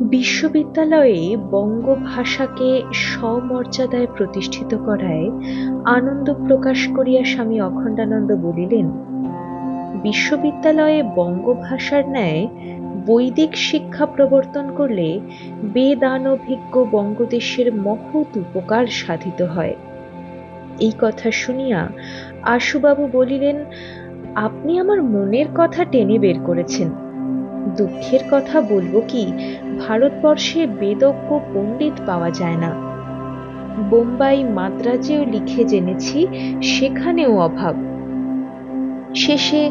বিশ্ববিদ্যালয়ে বঙ্গভাষাকে স্বমর্যাদায় প্রতিষ্ঠিত করায় আনন্দ প্রকাশ করিয়া স্বামী অখণ্ডানন্দ বলিলেন, বিশ্ববিদ্যালয়ে বঙ্গভাষার ন্যায় বৈদিক শিক্ষা প্রবর্তন করলে বেদানভিজ্ঞ বঙ্গদেশের মহৎ উপকার সাধিত হয়। এই কথা শুনিয়া আশুবাবু বলিলেন, আপনি আমার মনের কথা টেনে বের করেছেন। দুঃখের কথা বলব কি ভারতবর্ষে বেদজ্ঞ পণ্ডিত পাওয়া যায় না। বোম্বাই মাদ্রাজেও লিখে জেনেছি, সেখানেও অভাব। শেষে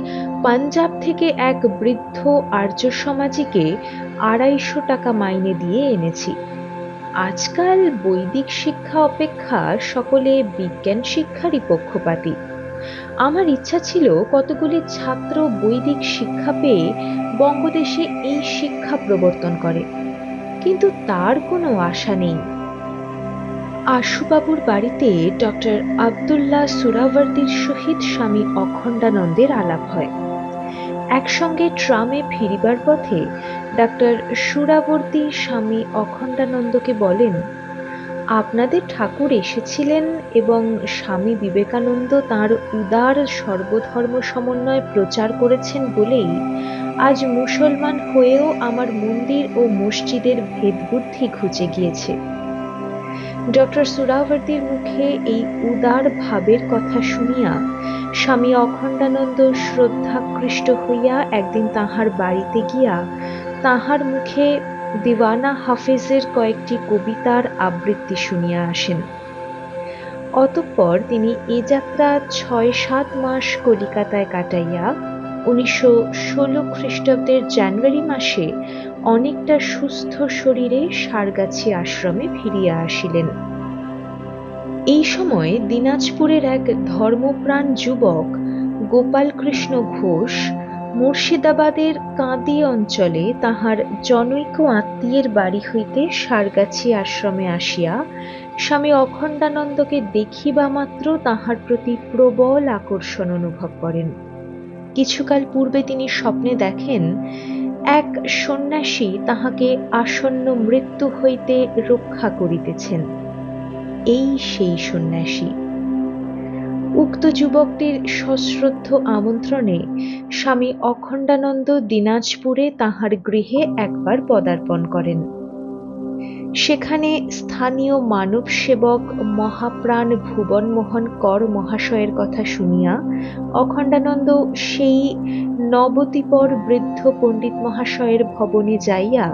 পাঞ্জাব থেকে এক বৃদ্ধ আর্য সমাজিকে আড়াইশো টাকা মাইনে দিয়ে এনেছি। আজকাল বৈদিক শিক্ষা অপেক্ষা সকলে বিজ্ঞান শিক্ষারই পক্ষপাতী। আমার ইচ্ছা ছিল কতগুলি ছাত্র বৈদিক শিক্ষা পেয়ে বঙ্গদেশে এই শিক্ষা প্রবর্তন করে। কিন্তু তার কোনো আশা নেই। আশুবাবুর বাড়িতে ডক্টর আবদুল্লাহ সুরাবর্দির সহিত স্বামী অখণ্ডানন্দের আলাপ হয়। একসঙ্গে ট্রামে ফিরিবার পথে ডাক্তার সুরাবর্তী স্বামী অখণ্ডানন্দকে বলেন আপনাদের ঠাকুর এসেছিলেন এবং স্বামী বিবেকানন্দ তার উদার সর্বধর্ম সমন্বয় প্রচার করেছেন বলেই আজ মুসলমান হয়েও আমার মন্দির ও মসজিদের ভেদবুদ্ধি ঘুচে গিয়েছে। ডক্টর সুরাবর্তীর মুখে এই উদার ভাবের কথা শুনিয়া স্বামী অখণ্ডানন্দ শ্রদ্ধাকৃষ্ট হইয়া একদিন তাহার বাড়িতে গিয়া তাহার মুখে দিওয়ানা হাফেজের কয়েকটি কবিতার আবৃত্তি শুনিয়া আসেন। অতঃপর তিনি এ যাত্রা ছয় সাত মাস কলিকাতায় কাটাইয়া উনিশশো ষোলো খ্রিস্টাব্দের জানুয়ারি মাসে অনেকটা সুস্থ শরীরে সারগাছি আশ্রমে ফিরিয়া আসিলেন। এই সময় দিনাজপুরের এক ধর্মপ্রাণ যুবক গোপালকৃষ্ণ ঘোষ মুর্শিদাবাদের কাঁদি অঞ্চলে তাহার জনৈক আত্মীয়ের বাড়ি হইতে সারগাছি আশ্রমে আসিয়া স্বামী অখণ্ডানন্দকে দেখিবা মাত্র তাহার প্রতি প্রবল আকর্ষণ অনুভব করেন। কিছুকাল পূর্বে তিনি স্বপ্নে দেখেন, এক সন্ন্যাসী তাহাকে আসন্ন মৃত্যু হইতে রক্ষা করিতেছেন। এই সেই সন্ন্যাসী। উক্ত যুবকটির সশ্রদ্ধ আমন্ত্রণে স্বামী অখণ্ডানন্দ দিনাজপুরে তাহার গৃহে একবার পদার্পণ করেন। সেখানে স্থানীয় মানব সেবক মহাপ্রাণ ভুবনমোহন কর মহাশয়ের কথা শুনিয়া অখণ্ডানন্দ সেই নবতিপর বৃদ্ধ পণ্ডিত মহাশয়ের ভবনে যাইয়া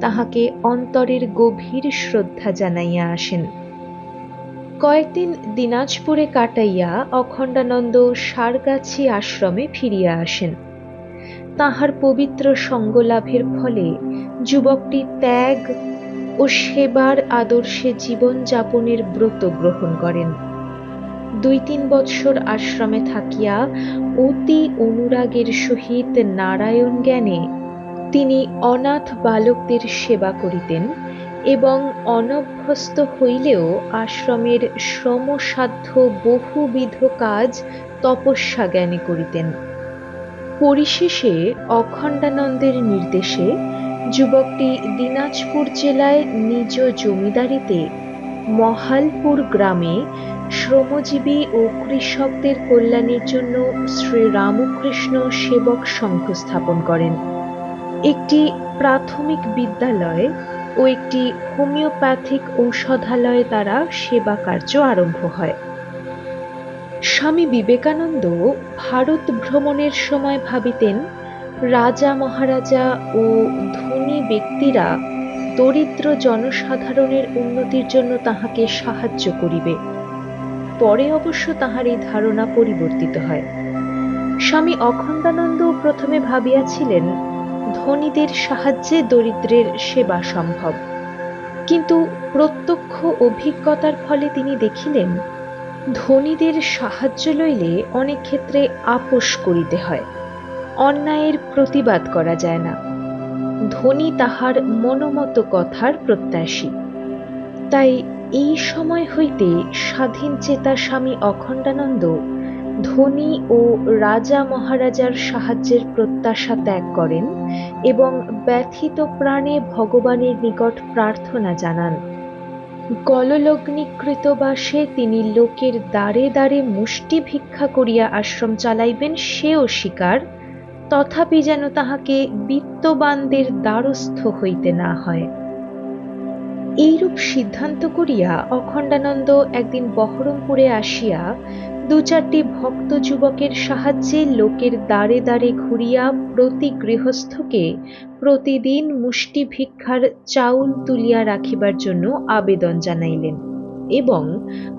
তাহাকে অন্তরের গভীর শ্রদ্ধা জানাইয়া আসেন। কয়েকদিন দিনাজপুরে কাটাইয়া অখণ্ডানন্দ সারগাছি আশ্রমে ফিরিয়া আসেন। তাহার পবিত্র সঙ্গলাভের ফলে যুবকটি ত্যাগ ও সেবার আদর্শে জীবন যাপনের ব্রত গ্রহণ করেন। দুই তিন বৎসর আশ্রমে থাকিয়া অতি অনুরাগের সহিত নারায়ণ জ্ঞানে তিনি অনাথ বালকদের সেবা করিতেন। এবং অনভ্যস্ত হইলেও আশ্রমের শ্রমসাধ্য বহুবিধ কাজ তপস্যা জ্ঞানে করিতেন। পরিশেষে অখণ্ডানন্দের নির্দেশে যুবকটি দিনাজপুর জেলায় নিজ জমিদারিতে মহালপুর গ্রামে শ্রমজীবী ও কৃষকদের কল্যাণের জন্য শ্রী রামকৃষ্ণ সেবক সংঘ স্থাপন করেন। একটি প্রাথমিক বিদ্যালয় ও একটি হোমিওপ্যাথিক ঔষধালয় দ্বারা সেবা কার্য আরম্ভ হয়। স্বামী বিবেকানন্দ ভারত ভ্রমণের সময় ভাবিতেন, রাজা মহারাজা ও ধনী ব্যক্তিরা দরিদ্র জনসাধারণের উন্নতির জন্য তাহাকে সাহায্য করিবে। পরে অবশ্য তাহার এই ধারণা পরিবর্তিত হয়। স্বামী অখণ্ডানন্দ প্রথমে ভাবিয়াছিলেন ধনীদের সাহায্যে দরিদ্রের সেবা সম্ভব। কিন্তু প্রত্যক্ষ অভিজ্ঞতার ফলে তিনি দেখিলেন, ধনীদের সাহায্য লইলে অনেক ক্ষেত্রে আপোষ করিতে হয়, অন্যায়ের প্রতিবাদ করা যায় না। ধনী তাহার মনোমত কথার প্রত্যাশী। তাই এই সময় হইতে স্বাধীন চেতা স্বামী অখণ্ডানন্দ ধনী ও রাজা মহারাজার সাহায্যের প্রত্যাশা ত্যাগ করেন এবং ব্যথিত প্রাণে ভগবানের নিকট প্রার্থনা জানান। গললগ্নিকৃত বাসে তিনি লোকের দ্বারে দ্বারে মুষ্টি ভিক্ষা করিয়া আশ্রম চালাইবেন, সেও স্বীকার তথাপি যেন তাহাকে বিত্তবানদের দ্বারস্থ হইতে না হয়। এইরূপ সিদ্ধান্ত করিয়া অখণ্ডানন্দ একদিন বহরমপুরে আসিয়া দু চারটি ভক্ত যুবকের সাহায্যে লোকের দ্বারে দ্বারে ঘুরিয়া প্রতি গৃহস্থকে প্রতিদিন মুষ্টি ভিক্ষার চাউল তুলিয়া রাখিবার জন্য আবেদন জানাইলেন এবং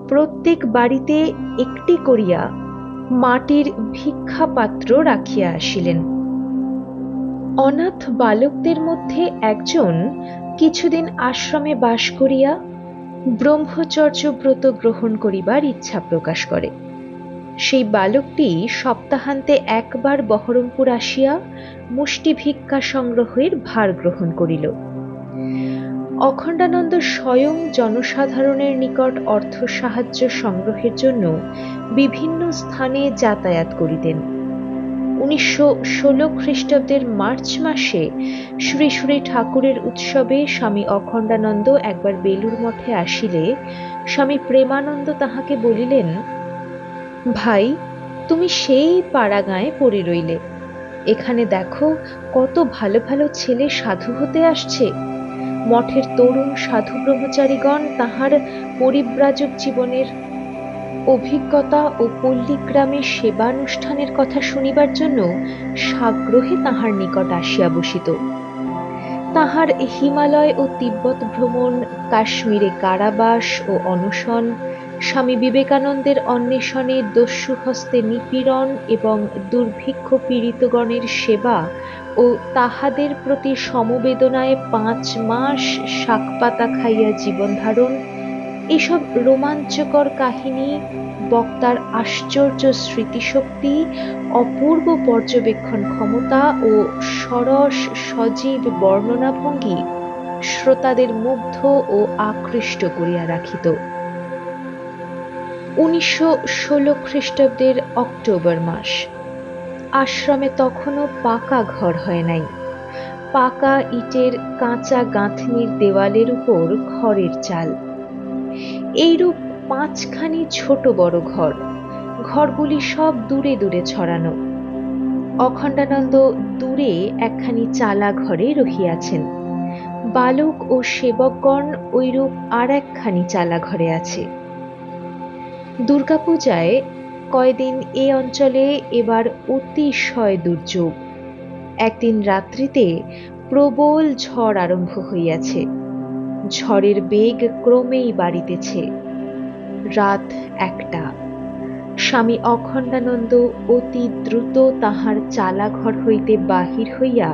প্রত্যেক বাড়িতে একটি করিয়া মাটির ভিক্ষা পাত্র রাখিয়া আসিলেন। অনাথ বালকদের মধ্যে একজন কিছুদিন আশ্রমে বাস করিয়া ব্রহ্মচর্য ব্রত গ্রহণ করিবার ইচ্ছা প্রকাশ করে। সেই বালকটি সপ্তাহান্তে একবার বহরমপুর আসিয়া মুষ্টি ভিক্ষা সংগ্রহের ভার গ্রহণ করিল। অখণ্ডানন্দ স্বয়ং জনসাধারণের নিকট অর্থ সাহায্য সংগ্রহের জন্য বিভিন্ন স্থানে যাতায়াত করিতেন। উনিশশো ষোলো খ্রিস্টাব্দের মার্চ মাসে শ্রী শ্রী ঠাকুরের উৎসবে স্বামী অখণ্ডানন্দ একবার বেলুর মঠে আসিলে স্বামী প্রেমানন্দ তাহাকে বলিলেন ভাই, তুমি সেই পাড়াগাঁয়ে পড়ে রইলে। এখানে দেখো কত ভালো ভালো ছেলে সাধু হতে আসছে। মঠের তরুণ সাধু ব্রহ্মচারীগণ তাহার পরিব্রাজক জীবনের অভিজ্ঞতা ও পল্লীগ্রামের সেবানুষ্ঠানের কথা শুনিবার জন্য সাগ্রহে তাহার নিকট আসিয়া বসিত। তাহার হিমালয় ও তিব্বত ভ্রমণ, কাশ্মীরে কারাবাস ও অনশন স্বামী বিবেকানন্দের অন্বেষণে দস্যু হস্তে নিপীড়ন এবং দুর্ভিক্ষ পীড়িতগণের সেবা ও তাহাদের প্রতি সমবেদনায় পাঁচ মাস শাকপাতা খাইয়া জীবন ধারণ, এসব রোমাঞ্চকর কাহিনী, বক্তার আশ্চর্য স্মৃতিশক্তি, অপূর্ব পর্যবেক্ষণ ক্ষমতা ও সরস সজীব বর্ণনাভঙ্গি শ্রোতাদের মুগ্ধ ও আকৃষ্ট করিয়া রাখিত। উনিশশো ষোলো খ্রিস্টাব্দের অক্টোবর মাস। আশ্রমে তখনও পাকা ঘর হয় নাই। পাকা ইটের কাঁচা গাঁথনির দেওয়ালের উপর খড়ের চাল। এইরূপ পাঁচখানি ছোট বড় ঘর, ঘরগুলি সব দূরে দূরে ছড়ানো। অখণ্ডানন্দ দূরে একখানি চালা ঘরে রহিয়াছেন। বালক ও সেবকগণ ওইরূপ আর একখানি চালা ঘরে আছে। দুর্গাপূজায় কয়দিন এ অঞ্চলে এবার অতিশয় দুর্যোগ। একদিন রাত্রিতে প্রবল ঝড় আরম্ভ হইয়াছে। ঝড়ের বেগ ক্রমেই বাড়িতেছে। রাত একটা। স্বামী অখণ্ডানন্দ অতি দ্রুত তাহার চালাঘর হইতে বাহির হইয়া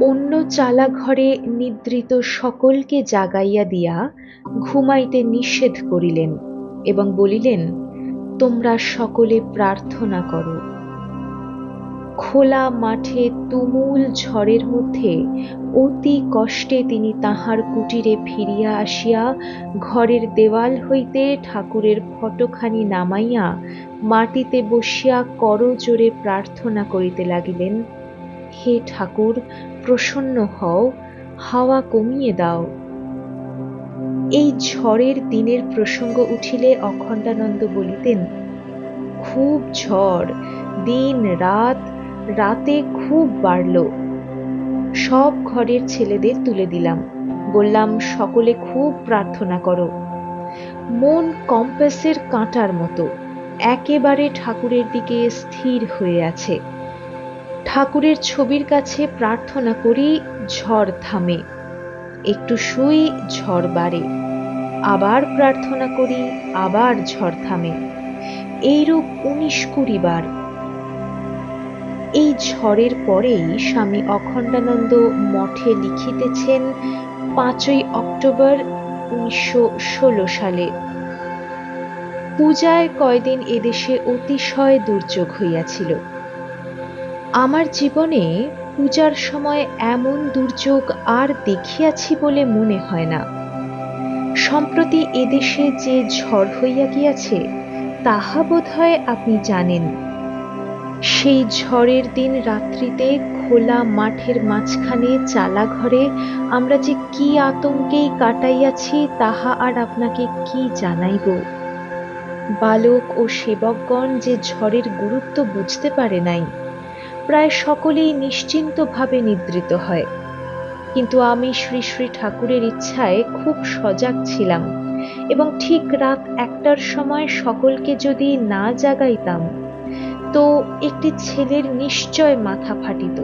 অন্য চালাঘরে নিদ্রিত সকলকে জাগাইয়া দিয়া ঘুমাইতে নিষেধ করিলেন। এবং বলিলেন, তোমরা সকলে প্রার্থনা করো। খোলা মাঠে তুমুল ঝড়ের মধ্যে অতি কষ্টে তিনি তাহার কুটিরে ফিরিয়া আসিয়া ঘরের দেওয়াল হইতে ঠাকুরের ফটোখানি নামাইয়া মাটিতে বসিয়া করজোরে প্রার্থনা করিতে লাগিলেন। হে ঠাকুর, প্রসন্ন হও, হাওয়া কমিয়ে দাও। এই ঝড়ের দিনের প্রসঙ্গ উঠিলে অখণ্ডানন্দ বলিতেন, খুব ঝড়, দিন রাত, রাতে খুব বাড়ল। সব ঘরের ছেলেদের তুলে দিলাম। বললাম, সকলে খুব প্রার্থনা করো। মন কম্পাসের কাঁটার মতো। একেবারে ঠাকুরের দিকে স্থির হয়ে আছে। ঠাকুরের ছবির কাছে প্রার্থনা করি, ঝড় থামে। একটু শুই, ঝড় বাড়ে। আবার প্রার্থনা করি, আবার ঝড় থামে। এইরূপ উনিশ কুড়ি বার। এই ঝড়ের পরেই স্বামী অখণ্ডানন্দ মঠে লিখিতেছেন, পাঁচই অক্টোবর উনিশশো ষোলো সালে। পূজায় কয়দিন এদেশে অতিশয় দুর্যোগ হইয়াছিল। আমার জীবনে পূজার সময় এমন দুর্যোগ আর দেখিয়াছি বলে মনে হয় না। সম্প্রতি এদেশে যে ঝড় হইয়া গিয়াছে, তাহা বোধ হয় আপনি জানেন। সেই ঝড়ের দিন রাত্রিতে খোলা মাঠের মাঝখানে চালা ঘরে আমরা যে কি আতঙ্কেই কাটাইয়াছি, তাহা আর আপনাকে কি জানাইব? বালক ও সেবকগণ যে ঝড়ের গুরুত্ব বুঝতে পারে নাই, প্রায় সকলেই নিশ্চিন্তভাবে নিদ্রিত হয়। কিন্তু আমি শ্রী শ্রী ঠাকুরের ইচ্ছায় খুব সজাগ ছিলাম এবং ঠিক রাত একটার সময় সকলকে যদি না জাগাইতাম, তো একটি ছেলের নিশ্চয় মাথা ফাটিত।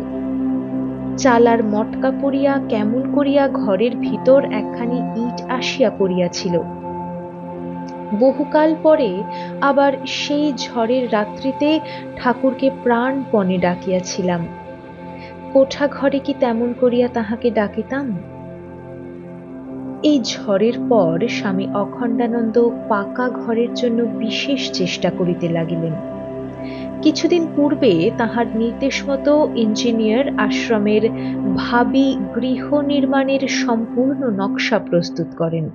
চালার মটকা পড়িয়া কেমন করিয়া ঘরের ভিতর একখানি ইট আসিয়া পড়িয়াছিল। বহুকাল পরে আবার সেই ঝড়ের রাত্রিতে ঠাকুরকে প্রাণপণে ডাকিয়াছিলাম। কোঠা ঘরে কি তেমন করিয়া তাহাকে ডাকিতাম? এই ঝড়ের পর স্বামী অখণ্ডানন্দ পাকা ঘরের জন্য বিশেষ চেষ্টা করিতে লাগিলেন। কিছুদিন পূর্বে তাহার নির্দেশ মতো ইঞ্জিনিয়ার আশ্রমের ভাবি গৃহ নির্মাণের সম্পূর্ণ নকশা প্রস্তুত করেন।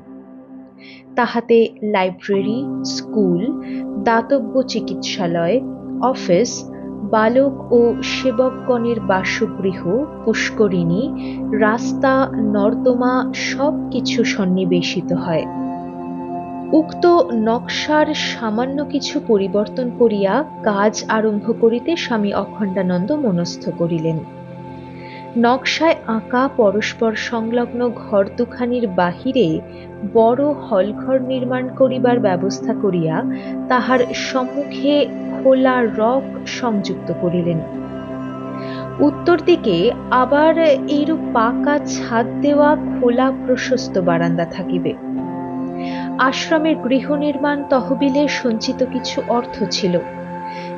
তাহাতে লাইব্রেরি, স্কুল, দাতব্য চিকিৎসালয়, অফিস বালক ও সেবকগণের বাসগৃহ, পুষ্করিণী, রাস্তা, নর্দমা সব কিছু সন্নিবেশিত হয়। উক্ত নকশার সামান্য কিছু পরিবর্তন করিয়া কাজ আরম্ভ করিতে স্বামী অখণ্ডানন্দ মনস্থ করিলেন। নকশায় আঁকা পরস্পর সংলগ্ন ঘর দুখানির বাহিরে বড় হলঘর নির্মাণ করিবার ব্যবস্থা করিয়া তাহার সম্মুখে খোলা রক সংযুক্ত করিলেন। উত্তর দিকে আবার এইরূপ পাকা ছাদ দেওয়া খোলা প্রশস্ত বারান্দা থাকিবে। আশ্রমের গৃহ নির্মাণ তহবিলে সঞ্চিত কিছু অর্থ ছিল।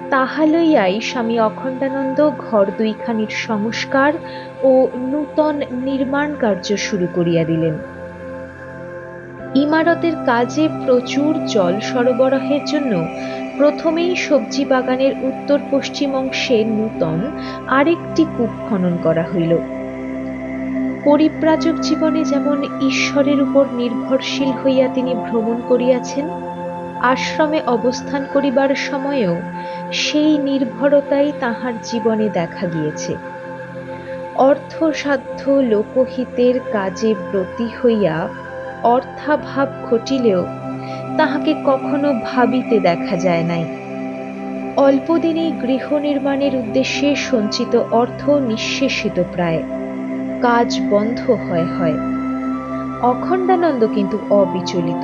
তাহা লইয়াই স্বামী অখণ্ডানন্দ ঘর দুইখানির সংস্কার ও নূতন নির্মাণ কার্য শুরু করিয়া দিলেন। ইমারতের কাজে প্রচুর জল সরবরাহের জন্য প্রথমেই সবজি বাগানের উত্তর পশ্চিম অংশে নূতন আরেকটি কূপ খনন করা হইল। পরিব্রাজক জীবনে যেমন ঈশ্বরের উপর নির্ভরশীল হইয়া তিনি ভ্রমণ করিয়াছেন, আশ্রমে অবস্থান করিবার সময়েও সেই নির্ভরতাই তাহার জীবনে দেখা গিয়েছে। অর্থসাধ্য লোকহিতের কাজে ব্রতী হইয়া অর্থাভাব ঘটিলেও তাহাকে কখনো ভাবিতে দেখা যায় নাই। অল্পদিনেই গৃহ নির্মাণের উদ্দেশ্যে সঞ্চিত অর্থ নিঃশেষিত প্রায়। কাজ বন্ধ হয় হয়। অখণ্ডানন্দ কিন্তু অবিচলিত।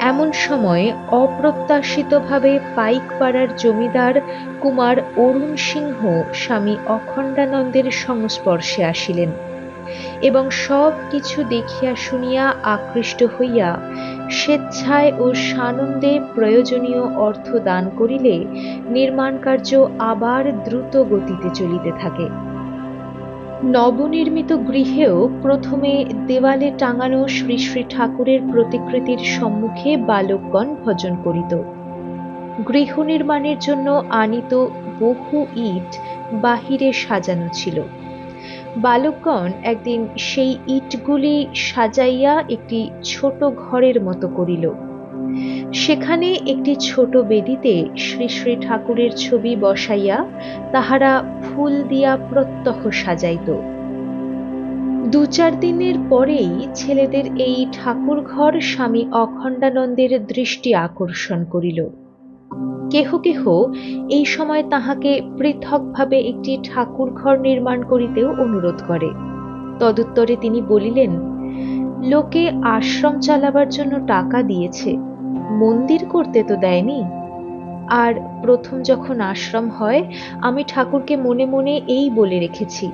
এমন সময়ে অপ্রত্যাশিতভাবে পাইকপাড়ার জমিদার কুমার অরুণ সিংহ স্বামী অখণ্ডানন্দের সংস্পর্শে আসিলেন। এবং সব কিছু দেখিয়া শুনিয়া আকৃষ্ট হইয়া স্বেচ্ছায় ও সানন্দে প্রয়োজনীয় অর্থ দান করিলে নির্মাণ কার্য আবার দ্রুত গতিতে চলিতে থাকে। নবনির্মিত গৃহেও প্রথমে দেওয়ালে টাঙানো শ্রী শ্রী ঠাকুরের প্রতিকৃতির সম্মুখে বালকগণ ভজন করিত। গৃহ নির্মাণের জন্য আনিত বহু ইট বাহিরে সাজানো ছিল। বালকগণ একদিন সেই ইটগুলি সাজাইয়া একটি ছোট ঘরের মতো করিল। সেখানে একটি ছোট বেদিতে শ্রী শ্রী ঠাকুরের ছবি বসাইয়া তাহারা ফুল দিয়া প্রত্যহ সাজাইত। দু চার দিনের পরেই ছেলেদের এই ঠাকুর ঘর স্বামী অখণ্ডানন্দের দৃষ্টি আকর্ষণ করিল। কেহ কেহ এই সময় তাহাকে পৃথকভাবে একটি ঠাকুর ঘর নির্মাণ করিতেও অনুরোধ করে। তদুত্তরে তিনি বলিলেন, লোকে আশ্রম চালাবার জন্য টাকা দিয়েছে, মন্দির করতে তো দেয়নি। আর প্রথম যখন আশ্রম হয়, আমি ঠাকুরকে মনে মনে এই বলে রেখেছি,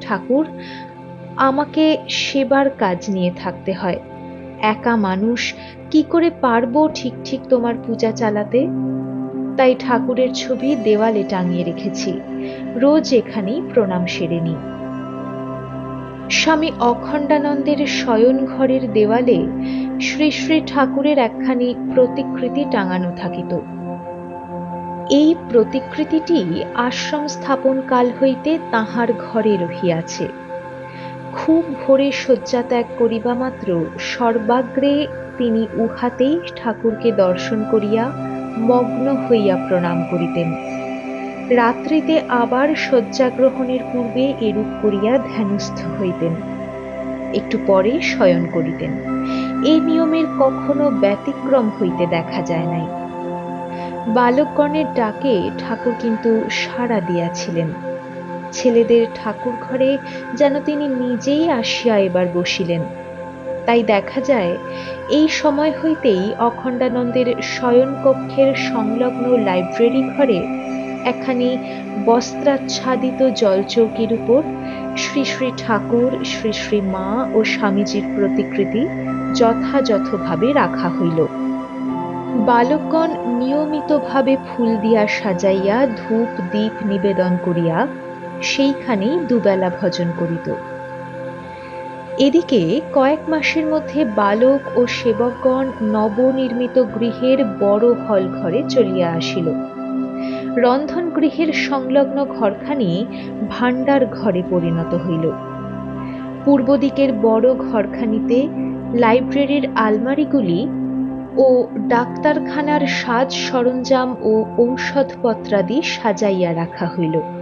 ঠাকুর, আমাকে সেবার কাজ নিয়ে থাকতে হয়। একা মানুষ, কি করে পারব ঠিক ঠিক তোমার পূজা চালাতে? তাই ঠাকুরের ছবি দেওয়ালে টাঙিয়ে রেখেছি। রোজ এখানেই প্রণাম সেরে নিই। স্বামী অখণ্ডানন্দের শয়ন ঘরের দেওয়ালে শ্রী শ্রী ঠাকুরের একখানি প্রতিকৃতি টাঙানো থাকিত। এই প্রতিকৃতিটি আশ্রম স্থাপন কাল হইতে তাহার ঘরে রহিয়াছে। খুব ভোরে শয্যা ত্যাগ করিবা মাত্র সর্বাগ্রে তিনি উহাতেই ঠাকুরকে দর্শন করিয়া মগ্ন হইয়া প্রণাম করিতেন। রাত্রিতে আবার শয্যাগ্রহণের পূর্বে এরূপ করিয়া ধ্যানস্থ হইতেন। একটু পরে শয়ন করিতেন। এই নিয়মের কখনো ব্যতিক্রম হইতে দেখা যায় নাই। বালকগণের ডাকে ঠাকুর কিন্তু সাড়া দিয়াছিলেন। ছেলেদের ঠাকুর ঘরে যেন তিনি নিজেই আসিয়া এবার বসিলেন। তাই দেখা যায়, এই সময় হইতেই অখণ্ডানন্দের শয়নকক্ষের সংলগ্ন লাইব্রেরি ঘরে একখানি বস্ত্রাচ্ছাদিত জলচৌকির উপর শ্রী শ্রী ঠাকুর, শ্রী শ্রী মা ও স্বামীজির প্রতিকৃতি যথাযথভাবে রাখা হইল। বালকগণ নিয়মিতভাবে ফুল দিয়া সাজাইয়া ধূপ, দীপ নিবেদন করিয়া সেইখানেই দুবেলা ভজন করিত। এদিকে কয়েক মাসের মধ্যে বালক ও সেবকগণ নবনির্মিত গৃহের বড় হল ঘরে চলিয়া আসিল। রন্ধন গৃহের সংলগ্ন ঘরখানি ভাণ্ডার ঘরে পরিণত হইল। পূর্ব দিকের বড় ঘরখানিতে লাইব্রেরির আলমারিগুলি ও ডাক্তারখানার সাজ সরঞ্জাম ও ঔষধপত্রাদি সাজাইয়া রাখা হইল।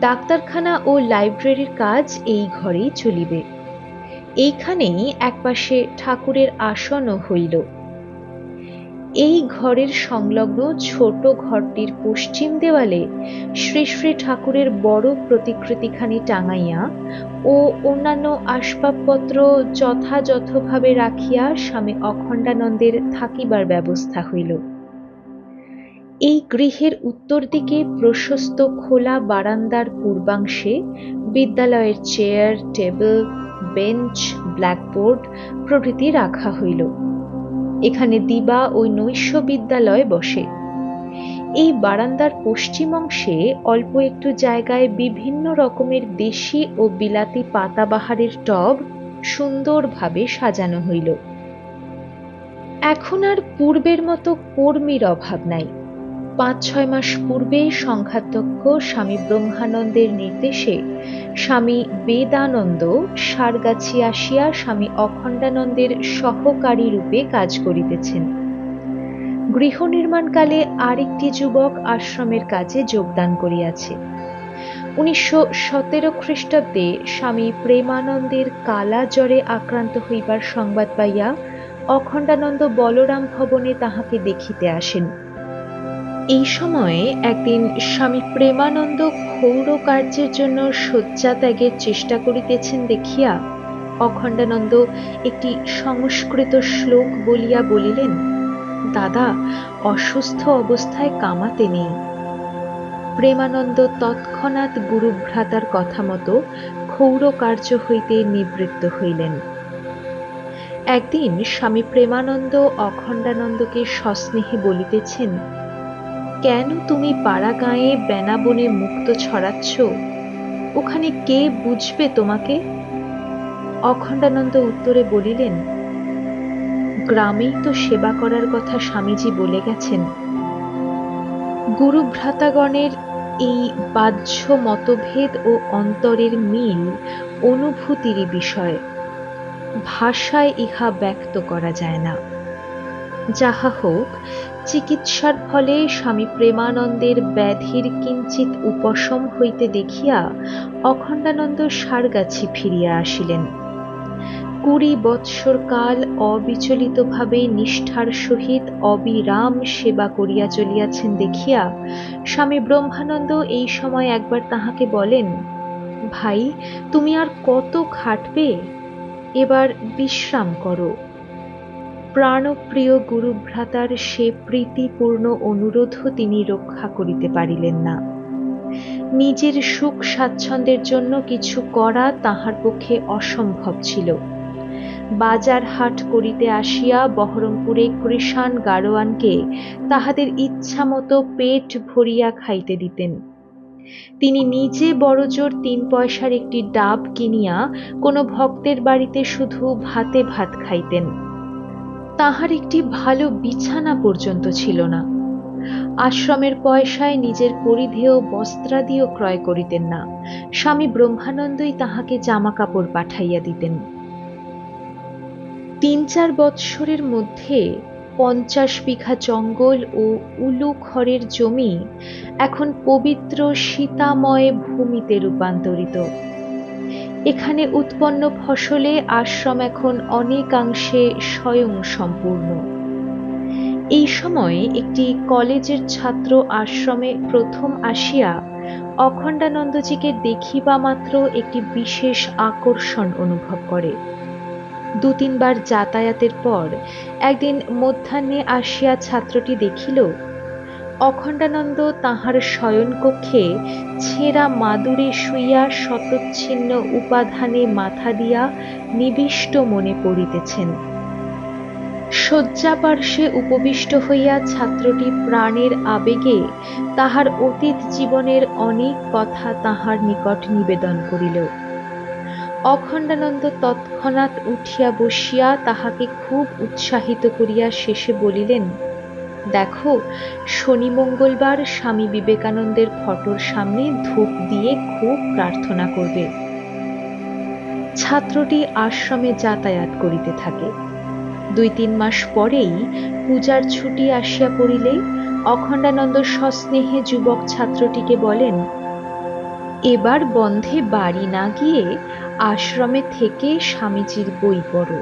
ডাক্তারখানা ও লাইব্রেরির কাজ এই ঘরেই চলিবে। এইখানেই একপাশে ঠাকুরের আসনও হইল। এই ঘরের সংলগ্ন ছোট ঘরটির পশ্চিম দেওয়ালে শ্রী শ্রী ঠাকুরের বড় প্রতিকৃতিখানি টাঙাইয়া ও অন্যান্য আসবাবপত্র যথাযথভাবে রাখিয়া স্বামী অখণ্ডানন্দের থাকিবার ব্যবস্থা হইল। এই গৃহের উত্তর দিকে প্রশস্ত খোলা বারান্দার পূর্বাংশে বিদ্যালয়ের চেয়ার, টেবিল, বেঞ্চ, ব্ল্যাকবোর্ড প্রভৃতি রাখা হইল। এখানে দিবা ও নৈশ বিদ্যালয় বসে। এই বারান্দার পশ্চিম অংশে অল্প একটু জায়গায় বিভিন্ন রকমের দেশি ও বিলাতি পাতাবাহারের টব সুন্দরভাবে সাজানো হইল। এখন আর পূর্বের মতো কর্মীর অভাব নাই। পাঁচ ছয় মাস পূর্বে সংখ্যাধ্যক্ষ স্বামী ব্রহ্মানন্দের নির্দেশে স্বামী বেদানন্দ সারগাছি আসিয়া স্বামী অখণ্ডানন্দের সহকারী রূপে কাজ করিতেছেন। গৃহ নির্মাণকালে আরেকটি যুবক আশ্রমের কাজে যোগদান করিয়াছে। উনিশশো সতেরো খ্রিস্টাব্দে স্বামী প্রেমানন্দের কালা জ্বরে আক্রান্ত হইবার সংবাদ পাইয়া অখণ্ডানন্দ বলরাম ভবনে তাহাকে দেখিতে আসেন। এই সময়ে একদিন স্বামী প্রেমানন্দ ক্ষৌর কার্যের জন্য শয্যা ত্যাগের চেষ্টা করিতেছেন দেখিয়া অখণ্ডানন্দ একটি সংস্কৃত শ্লোক বলিয়া বলিলেন, দাদা, অসুস্থ অবস্থায় কামাতে নেই। প্রেমানন্দ তৎক্ষণাৎ গুরুভ্রাতার কথা মতো ক্ষৌর কার্য হইতে নিবৃত্ত হইলেন। একদিন স্বামী প্রেমানন্দ অখণ্ডানন্দকে সস্নেহে বলিতেছেন কেন তুমি পাড়া গাঁয়ে বেনাবনে মুক্ত ছড়াচ্ছ? ওখানে কে বুঝবে তোমাকে? অখণ্ডানন্দ উত্তরে বলিলেন, গ্রামেই তো সেবা করার কথা স্বামীজি বলে গেছেন। গুরু ভ্রাতাগণের এই বাহ্য মতভেদ ও অন্তরের মিল অনুভূতিরই বিষয়। ভাষায় ইহা ব্যক্ত করা যায় না। যাহা হোক চিকিৎসার ফলে স্বামী প্রেমানন্দের ব্যাধির কিঞ্চিত উপশম হইতে দেখিয়া অখণ্ডানন্দ সারগাছি ফিরিয়া আসিলেন। কুড়ি বৎসর কাল অবিচলিতভাবে নিষ্ঠার সহিত অবিরাম সেবা করিয়া চলিয়াছেন দেখিয়া স্বামী ব্রহ্মানন্দ এই সময় একবার তাহাকে বলেন, ভাই, তুমি আর কত খাটবে? এবার বিশ্রাম করো। প্রাণপ্রিয় গুরুভ্রাতার সে প্রীতিপূর্ণ অনুরোধও তিনি রক্ষা করিতে পারিলেন না। নিজের সুখ স্বাচ্ছন্দ্যের জন্য কিছু করা তাহার পক্ষে অসম্ভব ছিল। বাজার হাট করিতে আসিয়া বহরমপুরে কৃষাণ গাড়োয়ানকে তাহাদের ইচ্ছা মতো পেট ভরিয়া খাইতে দিতেন। তিনি নিজে বড়জোর তিন পয়সার একটি ডাব কিনিয়া কোনো ভক্তের বাড়িতে শুধু ভাতে ভাত খাইতেন। তাহার একটি ভালো বিছানা পর্যন্ত ছিল না। আশ্রমের পয়সায় নিজের পরিধেয় বস্ত্রাদিও ক্রয় করিতেন না। স্বামী ব্রহ্মানন্দই তাহাকে জামা কাপড় পাঠাইয়া দিতেন। তিন চার বৎসরের মধ্যে পঞ্চাশ বিঘা জঙ্গল ও উলু খড়ের জমি এখন পবিত্র সীতাময় ভূমিতে রূপান্তরিত। এখানে উৎপন্ন ফসলে আশ্রম এখন অনেকাংশে স্বয়ং সম্পূর্ণ। এই সময়ে একটি কলেজের ছাত্র আশ্রমে প্রথম আসিয়া অখণ্ডানন্দজিকে দেখিবা মাত্র একটি বিশেষ আকর্ষণ অনুভব করে। দু তিনবার যাতায়াতের পর একদিন মধ্যাহ্নে আসিয়া ছাত্রটি দেখিল অখণ্ডানন্দ তাহার শয়নকক্ষে ছেঁড়া মাদুরে শুইয়া শতচ্ছিন্ন উপাধানে মাথা দিয়া নিবিষ্ট মনে পড়িতেছেন। শয্যাপার্শ্বে উপবিষ্ট হইয়া ছাত্রটি প্রাণের আবেগে তাহার অতীত জীবনের অনেক কথা তাহার নিকট নিবেদন করিল। অখণ্ডানন্দ তৎক্ষণাৎ উঠিয়া বসিয়া তাহাকে খুব উৎসাহিত করিয়া শেষে বলিলেন দেখো, শনি মঙ্গলবার স্বামী বিবেকানন্দের ফটোর সামনে ধূপ দিয়ে খুব প্রার্থনা করবে। ছাত্রটি আশ্রমে যাতায়াত করিতে থাকে। দুই তিন মাস পরেই পূজার ছুটি আসিয়া পড়িলে অখণ্ডানন্দ সস্নেহে যুবক ছাত্রটিকে বলেন, এবার বন্ধে বাড়ি না গিয়ে আশ্রমে থেকে স্বামীজির বই পড়ো।